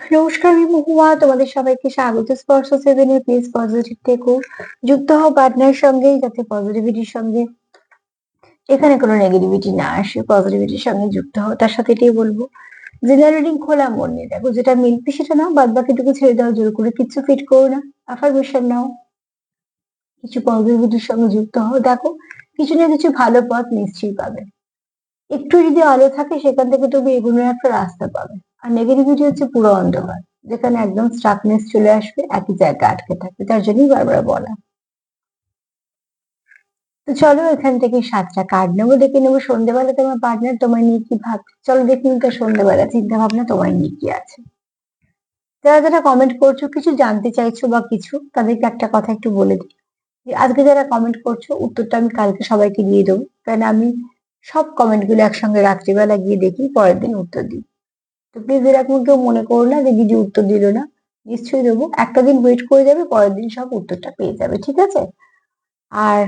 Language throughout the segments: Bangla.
নমস্কার মহুয়া। তোমাদের সবাইকে স্বাগত। স্পর্শ সেভেনের প্লিজ পজিটিভ থেকো যুক্ত হও পার্টনার সঙ্গে, যাতে পজিটিভিটির সঙ্গে এখানে কোনো নেগেটিভিটি না আসে পজিটিভিটির সঙ্গে যুক্ত হও। তার সাথে এটাই বলব জেনারেলিং খোলা মন নিয়ে দেখো, যেটা মিলবে সেটা নাও বাদ বাকিটুকু ছেড়ে দাও, জোর করে কিচ্ছু ফিট করো না। আফারমেশন নাও। কিছু পজিটিভিটির সঙ্গে যুক্ত হও। দেখো, কিছু না কিছু ভালো পথ নিশ্চয়ই পাবে। একটু যদি আলো থাকে, সেখান থেকে তুমি এগুলোর একটা রাস্তা পাবে। আর নেগেটিভিটি হচ্ছে পুরো অন্ধকার, যেখানে একদম স্টাকনেস চলে আসবে, একই জায়গায় আটকে থাকবে, তার জন্যই বারবার বলা। তো চলো এখান থেকে সাতটা কার্ড নেব, দেখে নেব সন্ধ্যেবেলা তোমার পার্টনার তোমার নিয়ে কি ভাবছে চলো দেখে নিতে সন্ধ্যেবেলা চিন্তা ভাবনা তোমার নিয়ে কি আছে। যারা যারা কমেন্ট করছ, কিছু জানতে চাইছো বা কিছু, তাদেরকে একটা কথা একটু বলে দিই। যে আজকে যারা কমেন্ট করছ, উত্তরটা আমি কালকে সবাইকে দিয়ে দেবো কারণ আমি সব কমেন্টগুলো একসঙ্গে রাত্রিবেলা গিয়ে দেখি, পরের দিন উত্তর দিই। তো প্লিজ এরকম কেউ মনে করো না যে দিদি উত্তর দিল না। নিশ্চয়ই দেবো। একটা দিন ওয়েট করে যাবে, পরের দিন সব উত্তরটা পেয়ে যাবে, ঠিক আছে? আর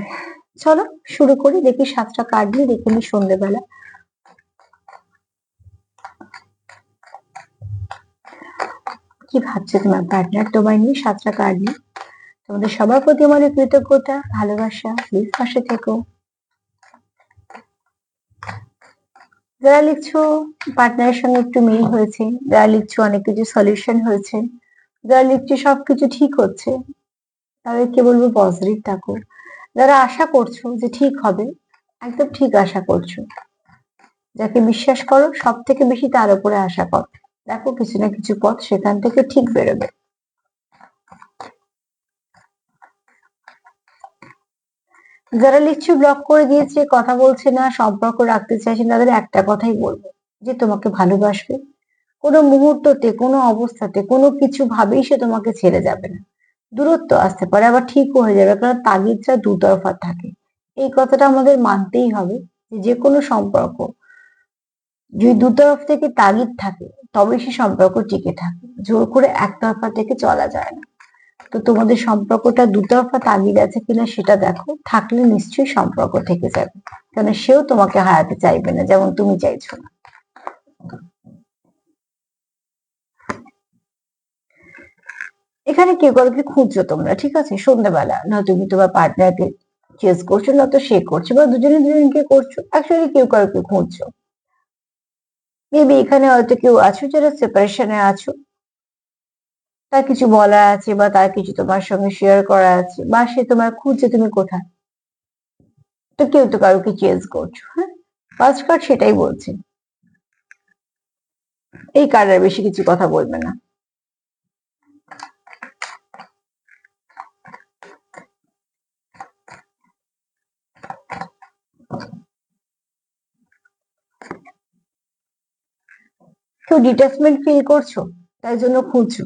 চলো, শুরু করি। দেখি সাতটা কার্ড নিয়ে, দেখে নি সন্ধ্যেবেলা কি ভাবছে তোমার পার্টনার তোমায় নিয়ে সাতটা কার্ড নিয়ে। তোমাদের সবার প্রতি আমার কৃতজ্ঞতা, ভালোবাসা। প্লিজ পাশে থেকো। যারা লিখছো পার্টনারের সঙ্গে একটু মিল হয়েছে। যারা লিখছো অনেক কিছু সলিউশন হয়েছে। যারা লিখছো সবকিছু ঠিক হচ্ছে। তাদেরকে বলব পজিটিভ থাকো। যারা আশা করছ যে ঠিক হবে, একদম ঠিক আশা করছ। যাকে বিশ্বাস করো সব থেকে বেশি তার উপরে আশা করো। দেখো কিছু না কিছু পথ সেখান থেকে ঠিক বেরোবে। যারা লিখছো ব্লক করে দিয়েছে, কথা বলছে না সম্পর্ক রাখতে চাইছে তাদের একটা কথাই বলব, যে তোমাকে ভালোবাসবে। কোনো মুহূর্ততে, কোনো অবস্থাতে, কোনো কিছু ভাবেই সে তোমাকে ছেড়ে যাবে না। দূরত্ব আসতে পারে, আবার ঠিকও হয়ে যাবে, কারণ তাগিদটা দুতরফা থাকে। এই কথাটা আমাদের মানতেই হবে, যে কোনো সম্পর্ক, যদি দুতরফ থেকে তাগিদ থাকে তবে সে সম্পর্ক টিকে থাকে। জোর করে একতরফা থেকে চলা যায় না। তো তোমাদের সম্পর্কটা দুতরফা তাগিদ আছে কিনা সেটা দেখো। থাকলে নিশ্চয়ই সম্পর্ক থেকে যাবে। কারণ সেও তোমাকে হারাতে চাইবে না, যেমন তুমি চাইছো না। এখানে কেউ কাউকে খুঁজছো তোমরা, ঠিক আছে? সন্ধ্যাবেলা। না, তুমি তোমার পার্টনারকে চেস করছ, না তো সে করছে, বা দুজনে দুজনকে করছ অ্যাকচুয়ালি কেউ কাউকে খুঁজছো। মেবি এখানে হয়তো কেউ আছো, যারা সেপারেশনে আছো। তার কিছু বলা আছে বা তার কিছু তোমার সঙ্গে শেয়ার করা আছে বা সে তোমার খুঁজছে তুমি কোথায়? তো কেউ তো কারোকে চেঞ্জ করছ হ্যাঁ? ফার্স্ট কার্ড সেটাই বলছে। এই কার্ড আর বেশি কিছু কথা বলবে না। কেউ ডিটাচমেন্ট ফিল করছ? তাই জন্য খুঁজছো?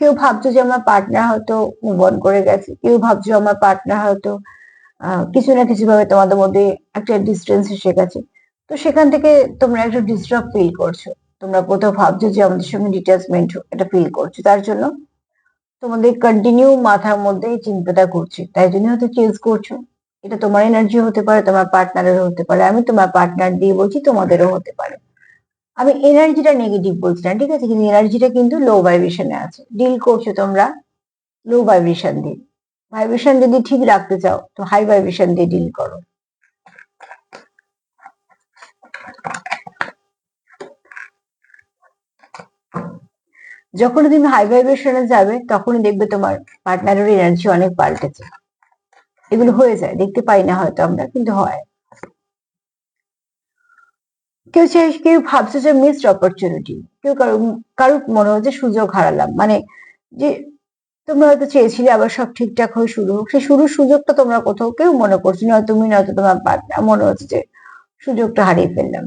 কেউ ভাবছ যে আমার পার্টনার হয়তো মুভ অন করে গেছে, কেউ ভাবছ আমার পার্টনার হয়তো কিছু না কিছু ভাবে তোমাদের মধ্যে একটা ডিস্টেন্স এসে গেছে। তো সেখান থেকে তোমরা একটা ডিস্টার্ব ফিল করছ। তোমরা কোথাও ভাবছ যে আমাদের সঙ্গে ডিটাচমেন্ট এটা ফিল করছ। তার জন্য তোমাদের কন্টিনিউ মাথার মধ্যে চিন্তাটা করছে তাই জন্য হয়তো চেঞ্জ করছ। এটা তোমার এনার্জি হতে পারে, তোমার পার্টনারেরও হতে পারে। আমি তোমার পার্টনার দিয়ে বলছি তোমাদেরও হতে পারে। আমি এনার্জিটা নেগেটিভ বলছি না ঠিক আছে? কিন্তু এনার্জিটা কিন্তু লো ভাইব্রেশনে আছে। ডিল করছ তোমরা লো ভাইব্রেশন দিয়ে। ভাইব্রেশন যদি ঠিক রাখতে চাও, তো হাই ভাইব্রেশন দিয়ে ডিল করো। যখন তুমি হাই ভাইব্রেশনে যাবে, তখনই দেখবে তোমার পার্টনারের এনার্জি অনেক পাল্টেছে। এগুলো হয়ে যায়। দেখতে পাই না হয়তো আমরা, কিন্তু হয়। কেউ চাই কেউ ভাবছে যে মিসড অপরচুনিটি কেউ কারও কারও মনে হচ্ছে সুযোগ হারালাম। মানে যে তোমরা হয়তো চেয়েছিলে আবার সব ঠিকঠাক হয়ে শুরু হোক সেই শুরুর সুযোগটা তোমরা কোথাও কেউ মনে করছ না, তুমি নয়তো তোমার পার্টনার মনে হচ্ছে যে সুযোগটা হারিয়ে ফেললাম।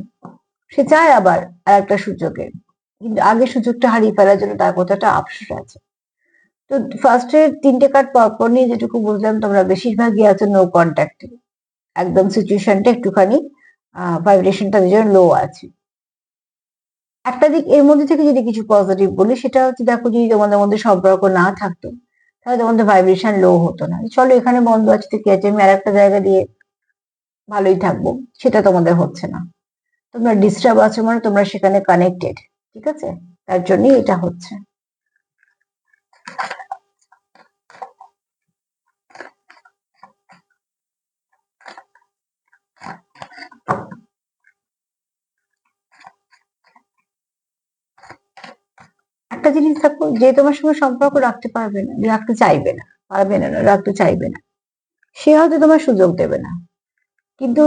সে চায় আবার আর একটা সুযোগে, কিন্তু আগে সুযোগটা হারিয়ে ফেলার জন্য তার কতটা আফসোস আছে। তো ফার্স্টে তিনটে কার্ড পরপর নিয়ে যেটুকু বুঝলাম, তোমরা বেশিরভাগই আছো নো কন্ট্যাক্টে একদম সিচুয়েশনটা একটুখানি ভাইব্রেশনটা দুজন লো আছে। একটা দিক এর মধ্যে থেকে যদি কিছু পজিটিভ বলি, সেটা হচ্ছে দেখো যদি তোমাদের মধ্যে সম্পর্ক না থাকতো, তাহলে তোমাদের ভাইব্রেশন লো হতো না। চলো এখানে বন্ধ আছে তো কি আছে, আমি আর একটা জায়গা দিয়ে ভালোই থাকব, সেটা তোমাদের হচ্ছে না। তোমরা ডিস্টার্ব আছো মানে তোমরা সেখানে কানেক্টেড ঠিক আছে? তার জন্যই এটা হচ্ছে। একটা জিনিস থাকো যে তোমার সঙ্গে সম্পর্ক রাখতে পারবে না, রাখতে চাইবে না, পারবে না, রাখতে চাইবে না, সে হয়তো তোমার সুযোগ দেবে না। কিন্তু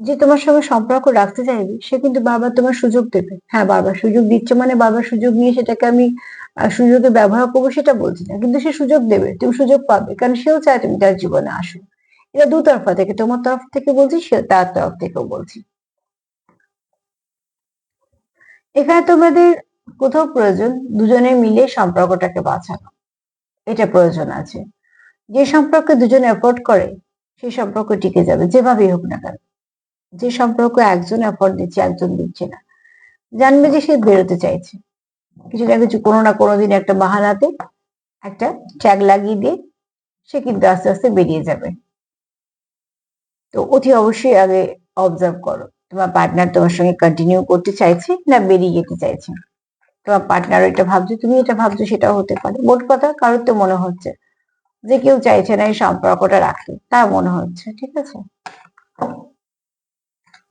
যে তোমার সঙ্গে সম্পর্ক রাখতে চাইবে, সে কিন্তু বারবার তোমার সুযোগ দেবে। হ্যাঁ বারবার সুযোগ দিচ্ছে মানে বারবার সুযোগ নিয়ে সেটাকে আমি সুযোগে ব্যবহার করব সেটা বলছি না। কিন্তু সে সুযোগ দেবে, তুমি সুযোগ পাবে, কারণ সেও চায় তুমি তার জীবনে আসো। এটা দু তরফা থেকে, তোমার তরফ থেকে বলছি, সে তার তরফ থেকেও বলছি। এখানে তোমাদের কোথাও প্রয়োজন, দুজনে মিলে সম্পর্কটাকে বাঁচানো। এটা প্রয়োজন আছে। যে সম্পর্কে দুজন এফোর্ড করে সেই সম্পর্ক টিকে যাবে, যেভাবেই হোক না কেন। যে সম্পর্ক একজন এফোর্ট দিচ্ছে, একজন দিচ্ছে না। জানবে যে সে বেরোতে চাইছে। কিছু না কিছু কোনো না কোনো দিন একটা বাহানাতে, একটা ট্যাগ লাগিয়ে দিয়ে, সে কিন্তু আস্তে আস্তে বেরিয়ে যাবে। তো অতি অবশ্যই আগে অবজার্ভ করো, তোমার পার্টনার তোমার সঙ্গে কন্টিনিউ করতে চাইছে না বেরিয়ে যেতে চাইছে। তোমার পার্টনার এটা ভাবছে, তুমি এটা ভাবছ, সেটাও হতে পারে। মোট কথা কারোর তো মনে হচ্ছে যে কেউ চাইছে না এই সম্পর্কটা রাখতে, তার মনে হচ্ছে, ঠিক আছে?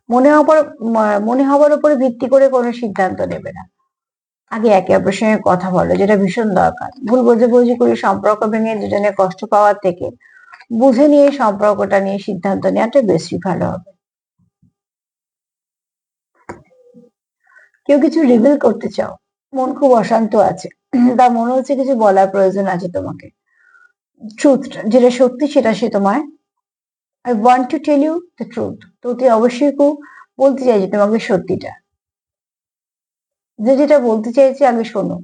মনে ম- মনে হবার উপরে ভিত্তি করে কোনো সিদ্ধান্ত নেবে না। আগে একে অপরের সঙ্গে কথা বলো, যেটা ভীষণ দরকার। ভুল বোঝাবুঝি করে সম্পর্ক ভেঙে দুজনে কষ্ট পাওয়ার থেকে বুঝে নিয়ে সম্পর্কটা নিয়ে সিদ্ধান্ত নেওয়াটা বেশি ভালো হবে। কেউ কিছু রিভিল করতে চাও মন খুব অশান্ত আছে। তা মনে হচ্ছে কিছু বলার প্রয়োজন আছে তোমাকে। ট্রুথ যেটা সত্যি সেটা সে তোমায় I want to tell you the truth তো তুই অবশ্যই খুব বলতে চাইছি তোমাকে সত্যিটা। যে যেটা বলতে চাইছি আগে শোনো।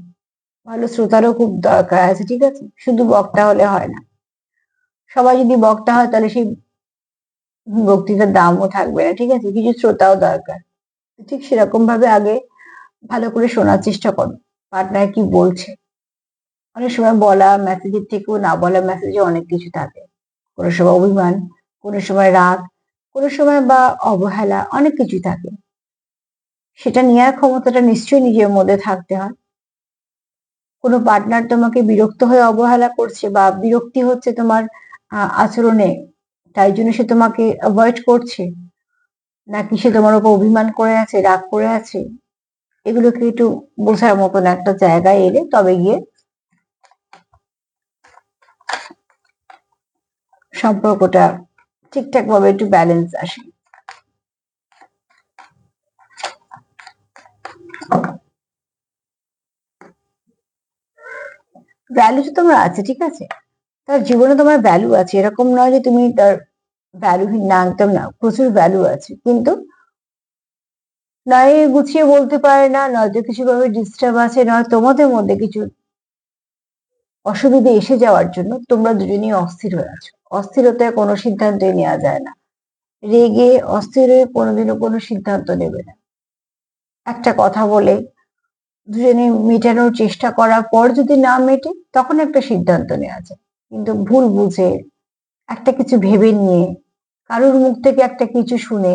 ভালো শ্রোতারও খুব দরকার আছে, ঠিক আছে? শুধু বক্তা হলে হয় না। সবাই যদি বক্তা হয় তাহলে সেই বক্তৃতার দামও থাকবে না, ঠিক আছে? কিছু শ্রোতাও দরকার। ঠিক সেরকম ভাবে আগে ভালো করে শোনার চেষ্টা করো। পার্টনার কি বলছে? অনেক সময় বলা মেসেজের থেকেও না বলা মেসেজে অনেক কিছু থাকে। কোনো সময় অভিমান, কোনো সময় রাগ, কোনো সময় বা অবহেলা, অনেক কিছু থাকে। সেটা নেওয়ার ক্ষমতাটা নিশ্চয়ই নিজের মধ্যে থাকতে হয়। কোনো পার্টনার তোমাকে বিরক্ত হয়ে অবহেলা করছে বা বিরক্তি হচ্ছে তোমার আচরণে, তাই জন্য সে তোমাকে অ্যাভয়েড করছে? নাকি সে তোমার উপর অভিমান করে আছে, রাগ করে আছে? এগুলোকে একটু বোঝার মতন একটা জায়গায় এলে তবে গিয়ে সম্পর্কটা ঠিকঠাক ভাবে একটু ব্যালেন্স আসে। ভ্যালু তো তোমার আছে, ঠিক আছে? তার জীবনে তোমার ভ্যালু আছে। এরকম নয় যে তুমি তার ভ্যালুহীন না, একদম না। প্রচুর ভ্যালু আছে। কিন্তু নয় গুছিয়ে বলতে পারে না নয়তো কিছু ভাবে ডিস্টার্ব আছে, নয় তোমাদের মধ্যে কিছু অসুবিধে এসে যাওয়ার জন্য তোমরা দুজনেই অস্থির হয়ে আছো। অস্থিরতায় কোনো সিদ্ধান্তই নেওয়া যায় না। রেগে, অস্থির হয়ে কোনোদিনও কোনো সিদ্ধান্ত নেবে না। একটা কথা বলে দুজনে মেটানোর চেষ্টা করার পর যদি না মেটে, তখন একটা সিদ্ধান্ত নেওয়া যায়। কিন্তু ভুল বুঝে, একটা কিছু ভেবে নিয়ে, কারোর মুখ থেকে একটা কিছু শুনে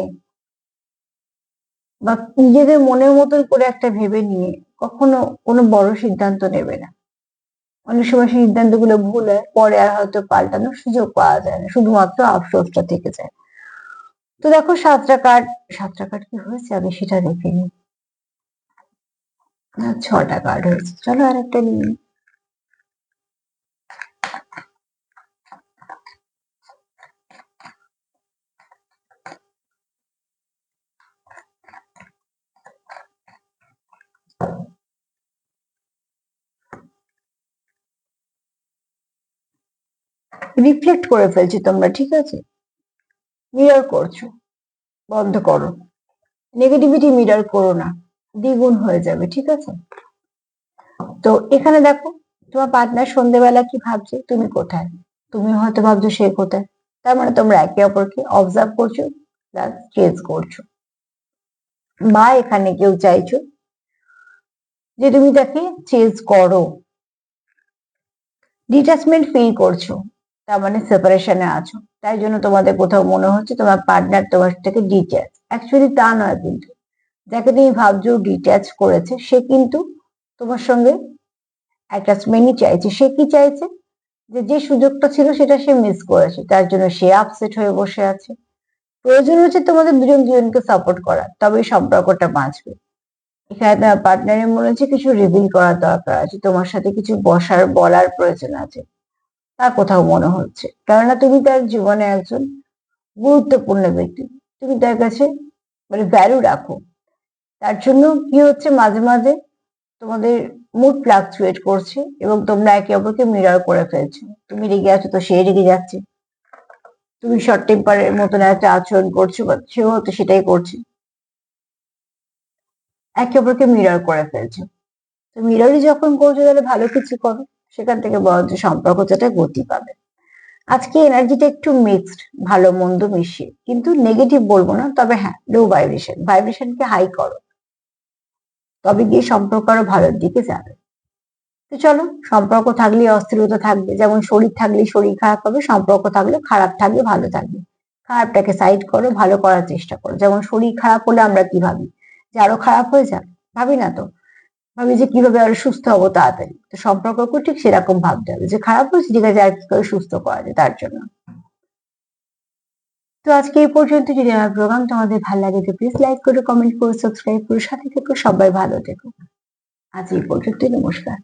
বা নিজেদের মনের মতন করে একটা ভেবে নিয়ে কখনো কোনো বড় সিদ্ধান্ত নেবে না। অনেক সময় সেই সিদ্ধান্তগুলো ভুল হয়, পরে আর হয়তো পাল্টানোর সুযোগ পাওয়া যায় না, শুধুমাত্র আফসোসটা থেকে যায়। তো দেখো, সাতটা কার্ড সাতটা কার্ড কি হয়েছে? আমি সেটা দেখে নিই। ছটা কার্ড হয়েছে। চলো আর একটা নিয়ে রিফ্লেক্ট করে ফেলছি তোমরা, ঠিক আছে? মিরর করছ, বন্ধ করো। নেগেটিভিটি মিরর করো না, দ্বিগুণ হয়ে যাবে, ঠিক আছে? তো এখানে দেখো, তোমার পার্টনার সন্ধ্যেবেলা কি ভাবছে? তুমি কোথায়? তুমি হয়তো ভাবছ সে কোথায়। তার মানে তোমরা একে অপরকে অবজার্ভ করছ প্লাস চেঞ্জ করছ। বা এখানে কেউ চাইছো যে তুমি তাকে চেঞ্জ করো। ডিটাচমেন্ট ফিল করছ। তার মানে সেপারেশনে আছো। তাই জন্য তোমাদের কোথাও মনে হচ্ছে তোমার পার্টনার তোমার থেকে ডিট্যাচ অ্যাকচুয়ালি তা নয় কিন্তু। যাকে তুমি ভাবছ ডিট্যাচ করেছে, সে কিন্তু তোমার সঙ্গে অ্যাটাচমেন্টই চাইছে। সে কি চাইছে? যে যে সুযোগটা ছিল সেটা সে মিস করেছে। তার জন্য সে আপসেট হয়ে বসে আছে। প্রয়োজন হচ্ছে তোমাদের দুজন দুজনকে সাপোর্ট করা তবে সম্পর্কটা বাঁচবে। এখানে তোমার পার্টনারের মনে হচ্ছে কিছু রিভিল করার দরকার আছে। তোমার সাথে কিছু বসার, বলার প্রয়োজন আছে। তা কোথাও মনে হচ্ছে। কেননা তুমি তার জীবনে একজন গুরুত্বপূর্ণ ব্যক্তি। তুমি তার কাছে মানে ভ্যালু রাখো। তার জন্য কি হচ্ছে মাঝে মাঝে তোমাদের মুড ফ্লাকচুয়েট করছে এবং তোমরা একে অপরকে মিরর করে ফেলছো। তুমি রেগে আছো তো সে রেগে যাচ্ছে। তুমি শর্ট টেম্পারের মতন একটা আচরণ করছ বা সেও হয়তো সেটাই করছে। একে অপরকে মিরর করে ফেলছো। তো মিররই যখন করছ তাহলে ভালো কিছু করো। সেখান থেকে বরঞ্চ সম্পর্কটা গতি পাবে। আজকে এনার্জিটা একটু মিক্সড ভালো মন্দ মিশিয়ে। কিন্তু নেগেটিভ বলব না, তবে হ্যাঁ লো ভাইব্রেশন ভাইব্রেশনকে হাই করো। তবে গিয়ে সম্পর্ক আরও ভালোর দিকে যাবে। তো চলো, সম্পর্ক থাকলে অস্থিরতা থাকবে। যেমন শরীর থাকলে শরীর খারাপ হবে, সম্পর্ক থাকলে খারাপ থাকলে ভালো থাকবে। খারাপটাকে সাইড করো, ভালো করার চেষ্টা করো। যেমন শরীর খারাপ হলে আমরা কি ভাবি? যে আরও খারাপ হয়ে যাবে? ভাবি না তো? ভাবি যে কীভাবে আরও সুস্থ হব তাড়াতাড়ি। তো সম্পর্ককে ঠিক সেরকম ভাবতে হবে যে খারাপ হয়েছে ঠিক আছে আর কি করে সুস্থ করা যায় তার জন্য। তো আজকে এই পর্যন্ত যদি আমার প্রোগ্রাম তোমাদের ভালো লাগে তো প্লিজ লাইক করে কমেন্ট করে সাবস্ক্রাইব করে, সাথে থেকো, সবাই ভালো থেকো। আজ এই পর্যন্ত নমস্কার।